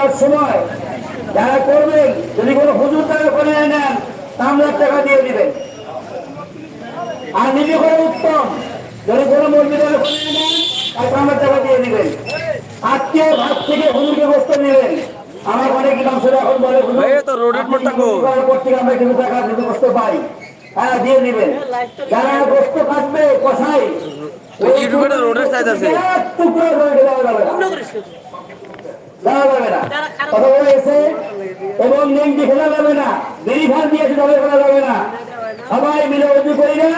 করার সময় যারা করবেন যদি কোনো হুজুর তাকে করে নেন পাঁচ লাখ টাকা দিয়ে দিবেন। আর নিজে করে উত্তম যদি কোনো মসজিদে করে নেন আর পাঁচ লাখ টাকা দিয়ে দিবেন। আজকে ভাত থেকে হুজুরকে বসতে নেবেন আমার অনেক এখন বলে আমরা কিছু টাকা দিতে বসতে পাই। হ্যাঁ দিয়ে দিবেন। যারা কাটবে কষাই। রোডের সাইজ আছে। টুকরো করে দেওয়া যাবে না। যাবে না কথা বলেছে এবং লিঙ্কটি খোলা যাবে না। বিড়ি দিয়েছে তবে খোলা যাবে না। সবাই মিলে উজু করি না।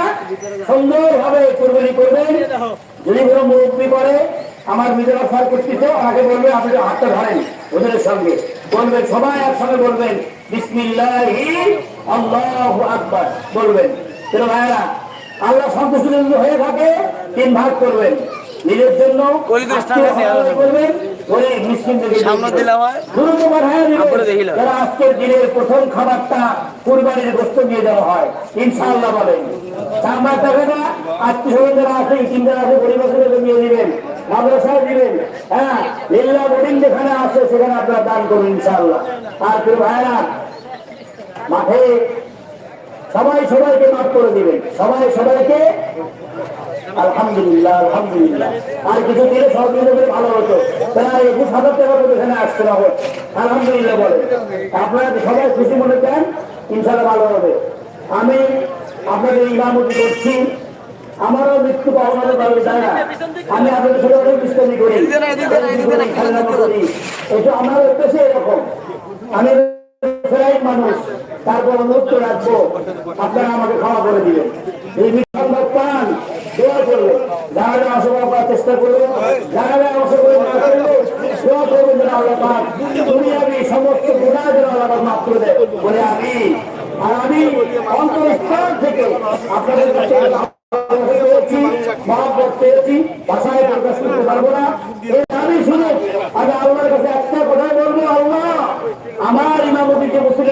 সুন্দরভাবে কোরবানি করবেন। যদি কোনো মুরব্বী করে আমার মিজোরাম ফার কর্তৃত্ব আমাকে বলবে আপনি হাতটা ধরেন ওদের সঙ্গে। বলবেন সবাই একসঙ্গে বলবেন বিসমিল্লাহি আল্লাহু আকবার। বলবেন। ভাইরা আল্লাহ সন্তুষ্ট হয়ে থাকে তিন ভাগ করবেন। নিজের জন্য। করবেন সামনে হয়। গুরুত্বপূর্ণ হয়ে দিবেন। তারপরে দেখিলাম। যারা আজকের দিনের প্রথম খাবারটা কুরবানির গোস্ত নিয়ে দেওয়া হয় ইনশাআল্লাহ বলেন চামড়া টাকাটা আত্মীয় যারা আছে ইটিম যারা আছে পরিবারের নিয়ে দিবেন মাদ্রাসায় দিবেন হ্যাঁ লিল্লা বোর্ডিং যেখানে আছে সেখানে আপনারা দান করুন ইনশাআল্লাহ আর কেউ ভাইরা মাঠে সবাই সবাইকে মাফ করে দিবেন। সবাই সবাইকে? আলহামদুলিল্লাহ আলহামদুলিল্লাহ। আর কিছু দিলে সব মিলে ভালো হতো। প্রায় একুশ হাজার টাকা করে এখানে আসছে না আলহামদুলিল্লাহ বলে আপনারা সবাই খুশি মনে দেন ইনশাল্লাহ ভালো হবে। আমি আপনাদের ইমামতি করছি। আমারও মৃত্যু পাওয়ানোর ভালো যায় না। আমি আপনাদের সাথে অনেক দুষ্টামি করি। এটা আমার অভ্যাসে এরকম। আমি মানুষ। তারপর অনুরোধ রাখব। আপনারা আমাকে ক্ষমা করে দিবেন। এই সংবাদ পান। দোয়া করবে যারা যারা অংশগ্রহণ করার চেষ্টা করবে যারা যারা অংশগ্রহণ না করবে দোয়া করবেন যেন আল্লাহ পাক দুনিয়াবি সমস্ত গুণা যেন আল্লাহ পাক মাফ করে দেয়। বলে আমি আর আমি অন্তরস্থান থেকে আপনাদের কাছে পেয়েছি, পেয়েছি, ভাষায় প্রকাশ করতে পারব না। আমি শুনে আমি আল্লাহর কাছে একটা কথাই বলব, আল্লাহ, আমার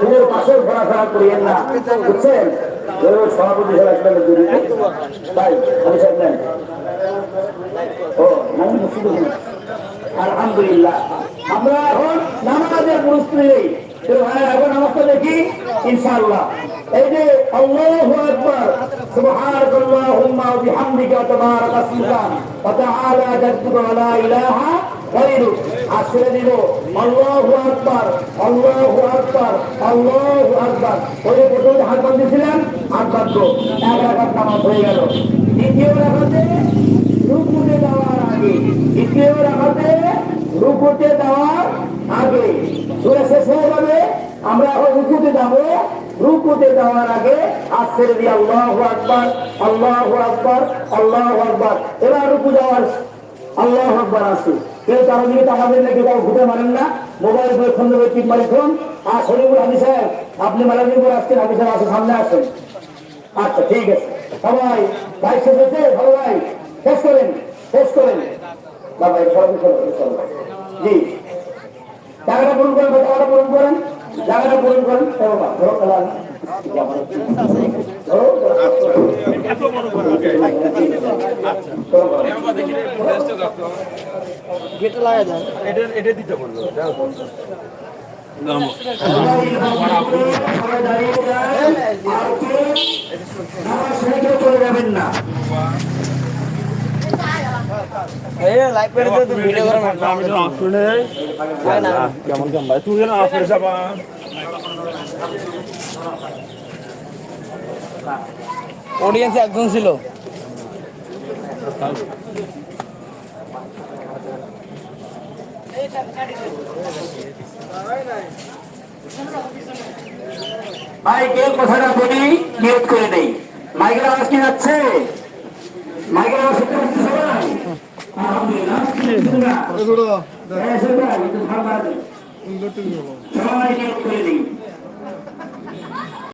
সুদের পাশেও ঘোরাফেরা করিয়েন না। বুঝছেন? সভাপতি সাহেব নেন। ও, আমি মুসিদ আলহামদুলিল্লাহ। আমরা এখন নামাজের কিন্তু ভাই এখন নামাজটা দেখি, ইনশাআল্লাহ। এই যে আল্লাহু আকবার সুবহানাক আল্লাহুম্মা ওয়া বিহামদিকা তাবারাক আসমুকা ওয়া তাআলা জাদ্দুকা ওয়া ইলাহা গায়রুক আসলে দিব, আল্লাহু আকবার আল্লাহু আকবার আল্লাহু আকবার। ওই প্রথমে হাত বাঁধেছিলাম হাত বাঁধবো। এক রাকাত নামাজ হয়ে গেল। দ্বিতীয় রাকাতে রুকুতে যাওয়ার আগে দ্বিতীয় রাখাতে রুকুতে যাওয়ার আগে। সুরে শেষ হয়ে যাবে আমরা এখন রুকুতে যাব। রুকুতে যাওয়ার আগে ছেড়ে দিয়ে আল্লাহ আকবার আল্লাহ আকবার আল্লাহ আকবার। এবার রুকু যাওয়ার আল্লাহ আকবার আছে। কেউ তারা দিকে তাকাবেন না কেউ ঘুরে মারেন না? মোবাইল করে ফোন দেবে, টিপ মারি ফোন। আর শরীফুল হাজি সাহেব, আপনি মালাদিন করে আসছেন হাজি সাহেব আসে সামনে আসেন। আচ্ছা ঠিক আছে। সবাই, ভাই শেষ ভালো ভাই? শেষ করেন শেষ করেন। বাবা এই সবাই। জি। জায়গাটা পূরণ করেন টাকাটা পূরণ করেন। জায়গাটা পূরণ করেন ধরো ধরো, ধরো। সবাই দাঁড়িয়ে যান। আর কেউ নামাজ ছেড়ে কেউ যাবেন না এই লাইভ করে তো ভিডিও করে আমি তো আসলে কেমন কেমন ভাই? তুই না আসলে যাবা অডিয়েন্স একজন ছিল। মাইকেল কথাটা বলি মিউট করে দেই। মাইকেল আওয়াজ কি যাচ্ছে? মাইকেল আওয়াজ শুনতে হ্যাঁ, দিন। করে দিই